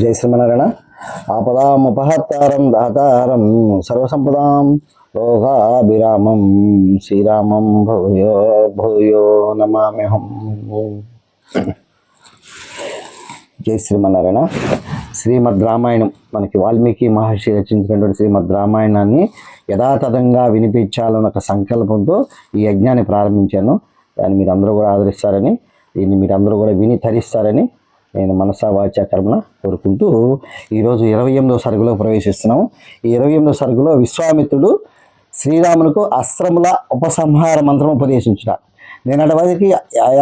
జై శ్రీమనారాయణ ఆపదాముపహత్తారం దాతారం సర్వసంపదాం లోకాభిరామం శ్రీరామం భూయో భూయో నమామ్యహం జై శ్రీమన్నారాయణ. శ్రీమద్ రామాయణం మనకి వాల్మీకి మహర్షి రచించినటువంటి శ్రీమద్ రామాయణాన్ని యథాతథంగా వినిపించాలన్న ఒక సంకల్పంతో ఈ యజ్ఞాన్ని ప్రారంభించాను. దాన్ని మీరు అందరూ కూడా ఆదరిస్తారని దీన్ని మీరు అందరూ కూడా విని తరిస్తారని నేను మనసా వాచ కర్మన కోరుకుంటూ ఈరోజు ఇరవై ఎనిమిదో సరుకులో ప్రవేశిస్తున్నాం. ఈ ఇరవై ఎనిమిదో సరుకులో విశ్వామిత్రుడు శ్రీరాములకు అస్త్రముల ఉపసంహార మంత్రం ఉపదేశించిన. నేనటి వారికి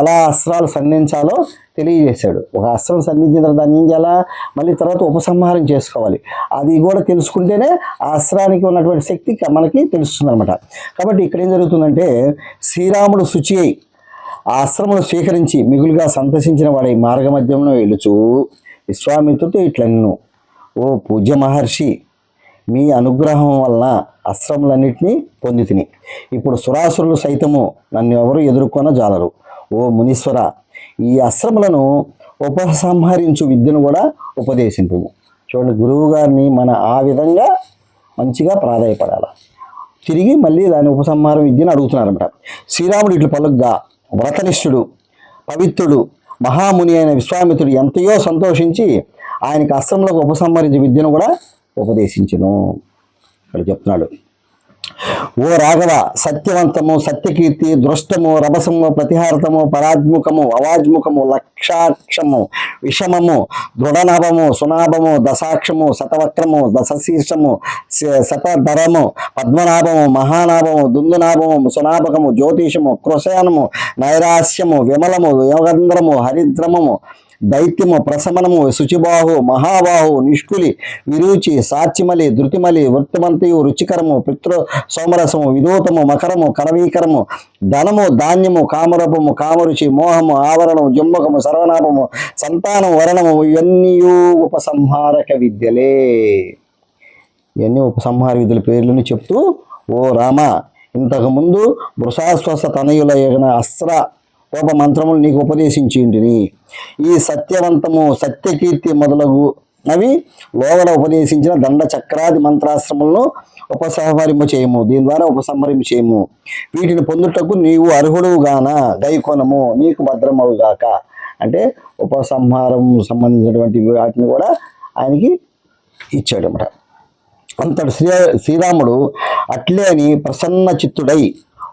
ఎలా అస్త్రాలు సంధించాలో తెలియజేశాడు. ఒక అస్త్రం సంధించిన తర్వాత దాన్ని ఏం చేయాలా? మళ్ళీ తర్వాత ఉపసంహారం చేసుకోవాలి. అది కూడా తెలుసుకుంటేనే ఆ అస్త్రానికి ఉన్నటువంటి శక్తి మనకి తెలుస్తుంది అనమాట కాబట్టి ఇక్కడ ఏం జరుగుతుందంటే శ్రీరాముడు శుచి అయి ఆ అస్త్రమును స్వీకరించి మిగులుగా సంతసించిన వాడి మార్గమధ్యంలో వెలుచు విశ్వామిత్రుడు ఇట్లన్ను. ఓ పూజ్య మహర్షి మీ అనుగ్రహం వలన అస్త్రములన్నింటినీ పొంది తిని ఇప్పుడు సురాసురులు సైతము నన్ను ఎవరు ఎదుర్కొన జాలరు. ఓ మునీశ్వర ఈ అస్త్రములను ఉపసంహరించు విద్యను కూడా ఉపదేశింపు చూడండి గురువు గారిని మన ఆ విధంగా మంచిగా ప్రాధాయపడాలి. తిరిగి మళ్ళీ దాని ఉపసంహారం విద్యను అడుగుతున్నారన్నమాట. శ్రీరాముడు ఇట్లు పలుగ్గా వ్రతనిష్ఠుడు పవిత్రుడు మహాముని అయిన విశ్వామిత్రుడు ఎంతయో సంతోషించి ఆయనకి అస్త్రములకు ఉపసంహరించే విద్యను కూడా ఉపదేశించను. ఇక్కడ చెప్తున్నాడు. ఓ రాఘవ సత్యవంతము సత్యకీర్తి దృష్టము రభసము ప్రతిహారతము పరాజ్ముఖము అవాజ్ముఖము లక్షాక్షము విషమము దృఢనాభము సునాభము దశాక్షము శతవక్రము దశశీర్షము శ- శతధరము పద్మనాభము మహానాభము దుందునాభము సునాభకము జ్యోతిషము కృషయానము నైరాస్యము విమలము యోగంధ్రము హరిద్రమము దైత్యము ప్రశమనము శుచిబాహు మహాబాహు నిష్కులి విరుచి సాచిమలి ధృతిమలి వృత్తమంతియు రుచికరము పితృ సోమరసము విధూతము మకరము కరవీకరము ధనము ధాన్యము కామరూపము కామరుచి మోహము ఆవరణము జుమ్మకము సర్వనాభము సంతానం వరణము ఇవన్నీ ఉపసంహారక విద్యలే. ఇవన్నీ ఉపసంహార విధుల పేర్లను చెప్తూ ఓ రామ ఇంతకుముందు వృషాశ్వాస తనయుల అస్త్ర ఉప మంత్రములు నీకు ఉపదేశించింటిని. ఈ సత్యవంతము సత్యకీర్తి మొదలగు అవి లోగల ఉపదేశించిన దండ చక్రాది మంత్రాశ్రమంలో ఉపసంహరింపు చేయము. దీని ద్వారా ఉపసంహరింపు చేయము. వీటిని పొందుటకు నీవు అర్హుడు గాన దైకోనము నీకు భద్రమవుగాక అంటే ఉపసంహారం సంబంధించినటువంటి వాటిని కూడా ఆయనకి ఇచ్చాడు అంతటి శ్రీ శ్రీరాముడు అట్లే అని ప్రసన్న చిత్తుడై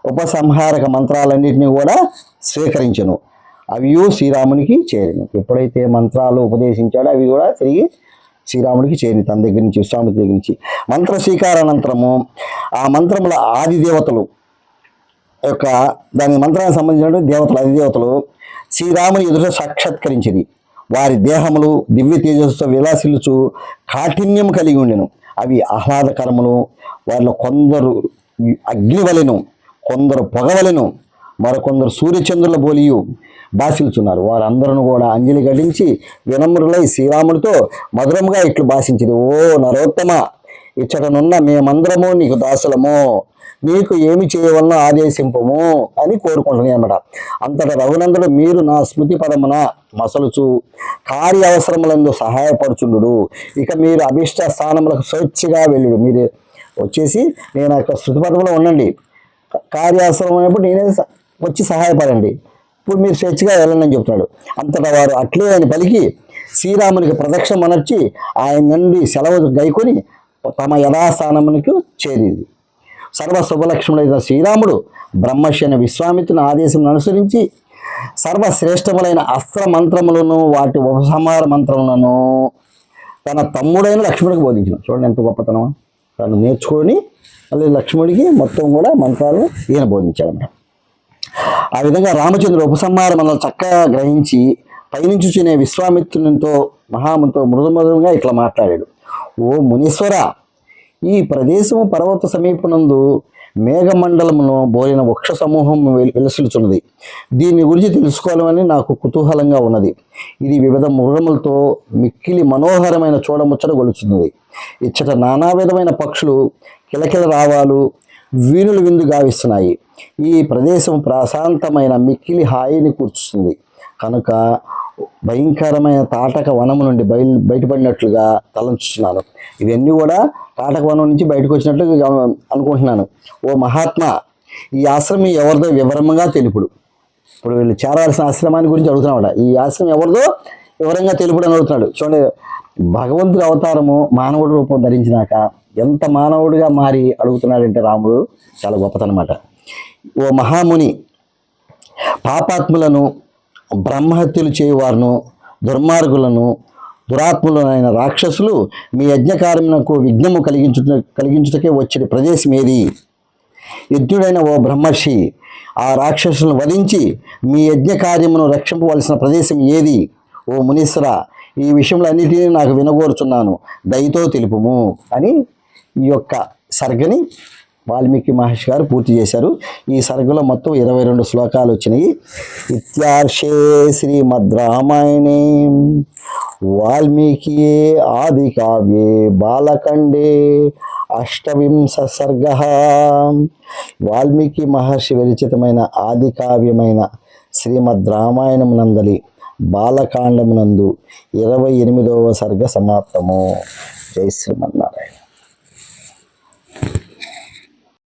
ఉపసంహారక మంత్రాలన్నింటినీ కూడా స్వీకరించను. అవి శ్రీరామునికి చేరిను. ఎప్పుడైతే మంత్రాలు ఉపదేశించాడో అవి కూడా తిరిగి శ్రీరాముడికి చేరిన తన దగ్గర నుంచి స్వామి దగ్గర నుంచి. మంత్ర స్వీకారానంతరము ఆ మంత్రముల ఆది దేవతలు యొక్క దాని మంత్రానికి సంబంధించిన దేవతలు అధిదేవతలు శ్రీరాముని ఎదుట సాక్షాత్కరించింది వారి దేహములు దివ్య తేజస్సుతో విలాసిల్లుచు కాఠిన్యం కలిగి ఉండెను. అవి ఆహ్లాదకరములు. వారిలో కొందరు అగ్నివలెను కొందరు పొగవలను మరికొందరు సూర్యచంద్రుల బోలియు భాషించున్నారు వారందరూ కూడా అంజలి గడించి వినమ్రులై శ్రీరాముడితో మధురముగా ఇట్లు భాషించింది ఓ నరోత్తమ ఇచ్చటనున్న మేమందరము నీకు దాసులము. నీకు ఏమి చేయవలన ఆదేశింపము అని కోరుకుంటున్నాయి అన్నమాట అంతట రఘునందుడు మీరు నా స్మృతి పదమున మసలుచు కార్య అవసరములందు సహాయపడుచుండు ఇక మీరు అభిష్ట స్థానములకు స్వేచ్ఛగా వెళ్ళుడు మీరు వచ్చేసి నేను యొక్క శృతి ఉండండి. కార్యాసనం అయినప్పుడు నేనే స- వచ్చి సహాయపడండి. ఇప్పుడు మీరు స్వేచ్ఛగా వెళ్ళండి అని చెప్తున్నాడు. అంతటా వారు అట్లే అని పలికి శ్రీరామునికి ప్రదక్షిణ అనర్చి ఆయన నుండి సెలవు గైకొని తమ యథాస్థానమునికి చేరింది. సర్వ శుభలక్ష్ముడైన శ్రీరాముడు బ్రహ్మశ్యన విశ్వామిత్రుని ఆదేశం అనుసరించి సర్వశ్రేష్టములైన అస్త్ర మంత్రములను వాటి ఉపసంహార మంత్రములను తన తమ్ముడైన లక్ష్మణుడికి బోధించిన చూడండి ఎంత గొప్పతనం తను నేర్చుకొని మళ్ళీ లక్ష్మణుడికి మొత్తం కూడా మంత్రాలు ఈయన బోధించాడు ఆ విధంగా రామచంద్రుడు ఉపసంహారం మనల్ని చక్కగా గ్రహించి పైనుంచి చూనే విశ్వామిత్రునితో మహాముతో మృదుమధురంగా ఇట్లా మాట్లాడాడు. ఓ మునీశ్వర ఈ ప్రదేశము పర్వత సమీపనందు మేఘమండలమును బోలిన వృక్ష సమూహం వెల్- వెలసిల్చున్నది. దీని గురించి తెలుసుకోవాలని నాకు కుతూహలంగా ఉన్నది. ఇది వివిధ మృగములతో మిక్కిలి మనోహరమైన చూడముచ్చట గొలుచున్నది ఇచ్చట నానా విధమైన పక్షులు కిలకిల రావాలు వీణులు విందు గావిస్తున్నాయి. ఈ ప్రదేశం ప్రశాంతమైన మిక్కిలి హాయిని కూర్చుంది కనుక భయంకరమైన తాటక వనము నుండి బయలు బయటపడినట్లుగా తలంచుతున్నాను ఇవన్నీ కూడా తాటక వనం నుంచి బయటకు వచ్చినట్లు అనుకుంటున్నాను. ఓ మహాత్మా ఈ ఆశ్రమం ఎవరిదో వివరంగా తెలుపుడు. ఇప్పుడు వీళ్ళు చేరాల్సిన ఆశ్రమాన్ని గురించి అడుగుతున్నాడు ఈ ఆశ్రమం ఎవరిదో వివరంగా తెలుపుడు అని అడుగుతున్నాడు. చూడండి భగవంతుడి అవతారము మానవుడి రూపం ధరించినాక ఎంత మానవుడిగా మారి అడుగుతున్నాడంటే రాముడు చాలా గొప్పతనమాట. ఓ మహాముని పాపాత్ములను బ్రహ్మహత్యలు చేయువారును దుర్మార్గులను దురాత్ములైన రాక్షసులు మీ యజ్ఞకార్యమునకు విఘ్నము కలిగించుట కలిగించుటకే వచ్చిన ప్రదేశం ఏది? యుద్ధుడైన ఓ బ్రహ్మర్షి ఆ రాక్షసులను వధించి మీ యజ్ఞ కార్యమును రక్షింపవలసిన ప్రదేశం ఏది? ఓ మునీశ్వర ఈ విషయంలో అన్నిటినీ నాకు వినగోరుచున్నాను. దయతో తెలుపుము అని ఈ యొక్క సర్గని వాల్మీకి మహర్షి గారు పూర్తి చేశారు. ఈ సర్గలో మొత్తం ఇరవై రెండు శ్లోకాలు వచ్చినాయి. ఇత్యార్షే శ్రీమద్ రామాయణే వాల్మీకి ఆది కావ్యే బాలకండే అష్టవింశ సర్గ. వాల్మీకి మహర్షి విరచితమైన ఆది కావ్యమైన శ్రీమద్ రామాయణం నందలి బాలకాండమునందు ఇరవై ఎనిమిదవ సర్గ సమాప్తము. జై శ్రీమన్నారాయణ.